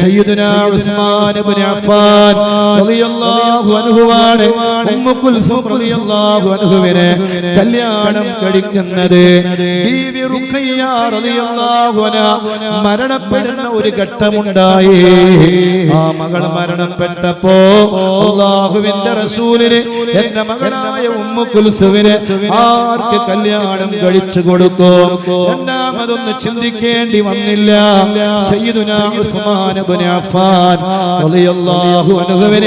സയ്യിദുനാ ഉസ്മാൻ ഇബ്നു അഫ്ഫാൻ റളിയല്ലാഹു അൻഹുവാണ്. ഉമ്മ കുൽസും റളിയല്ലാഹു അൻഹുവിനെ കല്യാണം കഴിക്കുന്നത്. ബീവി റുഖയ്യ റളിയല്ലാഹു അൻഹ മരണപ്പെടുന്ന ഒരു ഘട്ടമുണ്ടായി. ആ മകൾ മരണപ്പെട്ടപ്പോ അല്ലാഹുവിന്റെ റസൂലിന് എന്റെ മകളായ ഉമ്മ കുൽസുവിനെ ആർക്ക് കല്യാണം കഴിച്ചു കൊടുക്കും രണ്ടാമതൊന്ന് ചിന്തിക്കേണ്ടി വന്നില്ല. സയ്യിദുനാ ഉസ്മാൻ റളിയല്ലാഹു കഴിച്ചു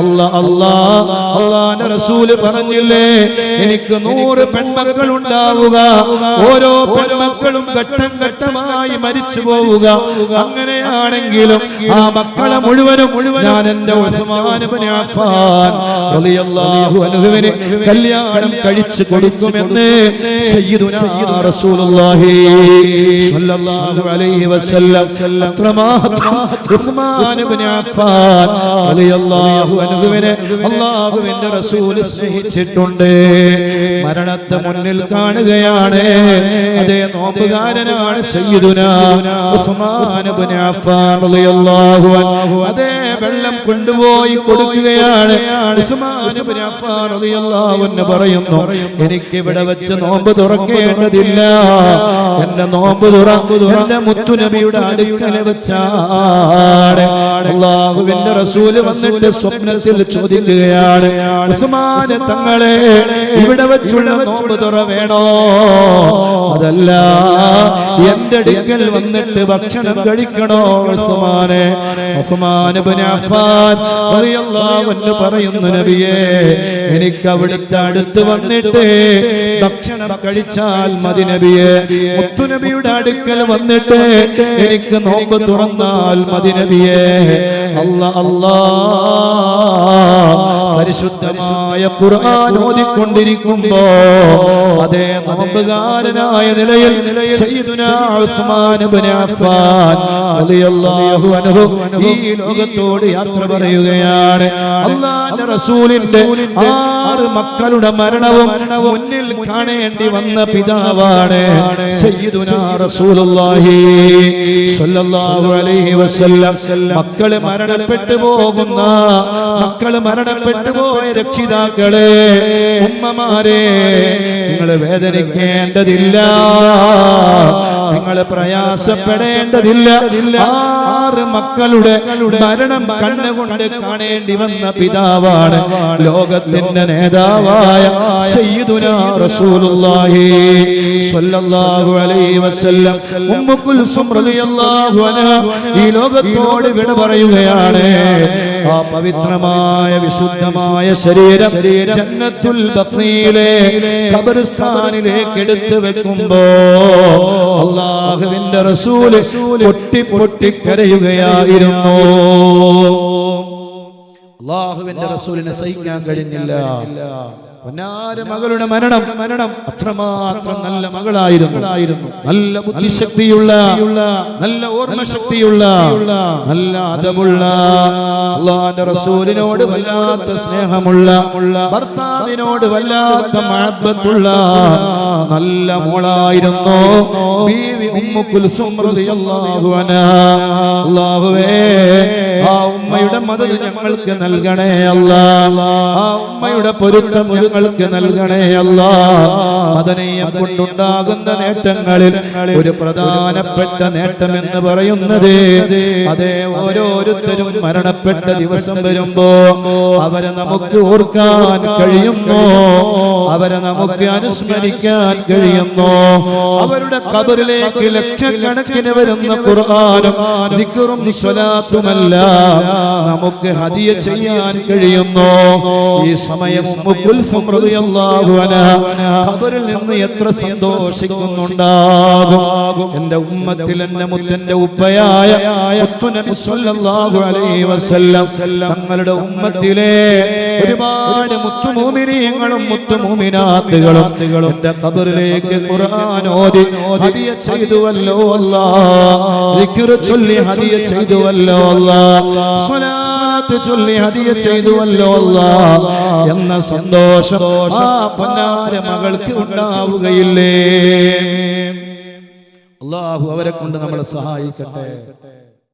അല്ലാ അല്ലാ റസൂൽ പറഞ്ഞില്ലേ? എനിക്ക് നൂറ് പെൺമക്കൾ ഉണ്ടാവുക ഓരോ പെൺമക്കളും ഘട്ടം ഘട്ടമായി മരിച്ചു പോവുക. അങ്ങനെയാണെങ്കിലും ആ മക്കളെ മുഴുവനും ഞാൻ എന്റെ ഉസ്മാൻ റളിയല്ലാഹു കല്യാണം കഴിച്ചു കൊടുക്കുമെന്ന് സയ്യിദുനാ റസൂലുള്ളാഹി സ്വല്ലല്ലാഹു അലൈഹി വസല്ലം ഇബ്നു അഫ്ഫാൻ റളിയല്ലാഹു അല്ലാഹുവിന്റെ റസൂൽ സ്നേഹിച്ചിട്ടുണ്ട്. മരണത്തെ മുന്നിൽ കാണുകയാണ്. അതേ നോമ്പുകാരനാണ് ഉസ്മാൻ ഇബ്നു അഫ്ഫാൻ റളിയല്ലാഹു അൻഹു. അതേ വെള്ളം കൊണ്ടുപോയി കൊടുക്കുകയാണ് ഉസ്മാൻ ഇബ്നു അഫ്ഫാൻ റളിയല്ലാഹു അൻഹു പറയുന്നു എനിക്ക് ഇവിടെ വെച്ച് നോമ്പ് തുറക്കേണ്ടതില്ല. എന്റെ നോമ്പ് തുറ എന്റെ അടുക്കൽ വെച്ചാണ്. അള്ളാഹുവിന്റെ റസൂൽ വന്നിട്ട് സ്വപ്നത്തിൽ ചോദിക്കുകയാണ് ഉസ്മാൻ തങ്ങളെ ഇവിടെ വെച്ചുള്ള നോമ്പ് തുറ വേണോ? അതല്ല എന്റെ അടുക്കൽ വന്നിട്ട് ഭക്ഷണം കഴിക്കണോ ഉസ്മാനെ? ഇബ്നു അഫ്ഫാൻ റളിയല്ലാഹു അൻഹു പറയുന്നു നബിയേ എനിക്ക് അവിടുത്തെ അടുത്ത് വന്നിട്ട് ഭക്ഷണം കഴിച്ചാൽ മതി നബിയെ. മുത്തുനബിയുടെ അടുക്കൽ വന്നിട്ട് എനിക്ക് നോമ്പ് തുറന്നാൽ മതി നബിയേ. അല്ല അല്ലാ. പരിശുദ്ധമായ ഖുർആൻ ഓതിക്കൊണ്ടിരിക്കുമ്പോ അതേ നമുക്കുകാരനായ നിലയിൽ ഈ ലോകത്തോട് യാത്ര പറയുകയാണ്. റസൂലിന്റെ ആറ് മക്കളുടെ മരണവും മുന്നിൽ കാണേണ്ടി വന്ന പിതാവാണ് മക്കൾ മരണപ്പെട്ടു പോകുന്ന മക്കൾ മരണപ്പെട്ടു പോയ രക്ഷിതാക്കളെ ഉമ്മമാരെ നിങ്ങൾ വേദനിക്കേണ്ടതില്ല. നിങ്ങൾ പ്രയാസപ്പെടേണ്ടതില്ല. ആറ് മക്കളുടെ മരണം കണ്ണുകൊണ്ട് കാണേണ്ടി വന്ന പിതാവാണ് ലോകത്തിന്റെ നേതാവായ ഈ ലോകത്തോട് വിട പറയുകയാണ്. ആ പവിത്രമായ വിശുദ്ധമായ ശരീരം ജന്നത്തുൽ ബഖീലെ ഖബർസ്ഥാനിലേക്ക് എടുത്തു വെക്കുമ്പോ അള്ളാഹുവിന്റെ റസൂൽ പൊട്ടി പൊട്ടി കരയുകയായിരുന്നു അള്ളാഹുവിന്റെ റസൂലിനെ സഹിക്കാൻ കഴിഞ്ഞില്ല. പൊന്നാര മകളുടെ മരണം മരണം അത്രമാത്രം നല്ല മകളായിരുന്നു. നല്ല ബുദ്ധിശക്തിയുള്ള നല്ല ഓർമ്മശക്തിയുള്ള നല്ല അതമുള്ള അള്ളാന്റെ റസൂലിനോട് വല്ലാത്ത സ്നേഹമുള്ള ഭർത്താവിനോട് വല്ലാത്ത മഹബത്തുള്ള നല്ല മോളായിരുന്നു. ഉമ്മു കുൽസും റളിയല്ലാഹു അൻഹാ. അല്ലാഹുവേ മദത് ഞങ്ങൾക്ക് നൽകണേ അല്ല. ആ ഉമ്മയുടെ പൊരുത്തം ഞങ്ങൾക്ക് നൽകണേ അല്ല. മദനീയം കൊണ്ടുണ്ടാകുന്ന നേട്ടങ്ങളിൽ ഒരു പ്രധാനപ്പെട്ട നേട്ടം എന്ന് പറയുന്നത് അതെ ഓരോരുത്തരും മരണപ്പെട്ട ദിവസം വരുമ്പോ അവരെ നമുക്ക് ഓർക്കാൻ കഴിയുന്നു? അവരെ നമുക്ക് അനുസ്മരിക്കാൻ കഴിയുന്നു? അവരുടെ കബറിലേക്ക് ലക്ഷക്കണക്കിന് വരുന്ന ഖുർആനും സ്വലാത്തുമല്ല നമുക്ക് ഹദിയ ചെയ്യാൻ കഴിയുന്നു. ഈ സമയം ഖബറിൽ നിന്ന് എത്ര സന്തോഷിക്കുന്നുണ്ടാകും. എന്റെ ഉമ്മത്തിൽ എന്റെ മുത്തന്റെ ഉപ്പയായ തങ്ങളുടെ ഉമ്മത്തിലെ ഒരുപാട് മുത്തുമൂമിനിയങ്ങളും മുത്തുമൂമിനാത്തുകളും എന്റെ കബറിലേക്ക് ഖുർആൻ ഓതി ചെയ്തുവല്ലോ ദിക്ർ ചൊല്ലി ഹദിയ ചെയ്തുവല്ലോ അല്ലാഹ്. സ്വലാത്ത് ചൊല്ലി ഹദിയ ചെയ്തുവല്ലോ എന്ന സന്തോഷം ആ പൊന്നാര മകൾക്ക് ഉണ്ടാവുകയില്ലേ? അള്ളാഹു അവരെ കൊണ്ട് നമ്മളെ സഹായിക്കട്ടെ.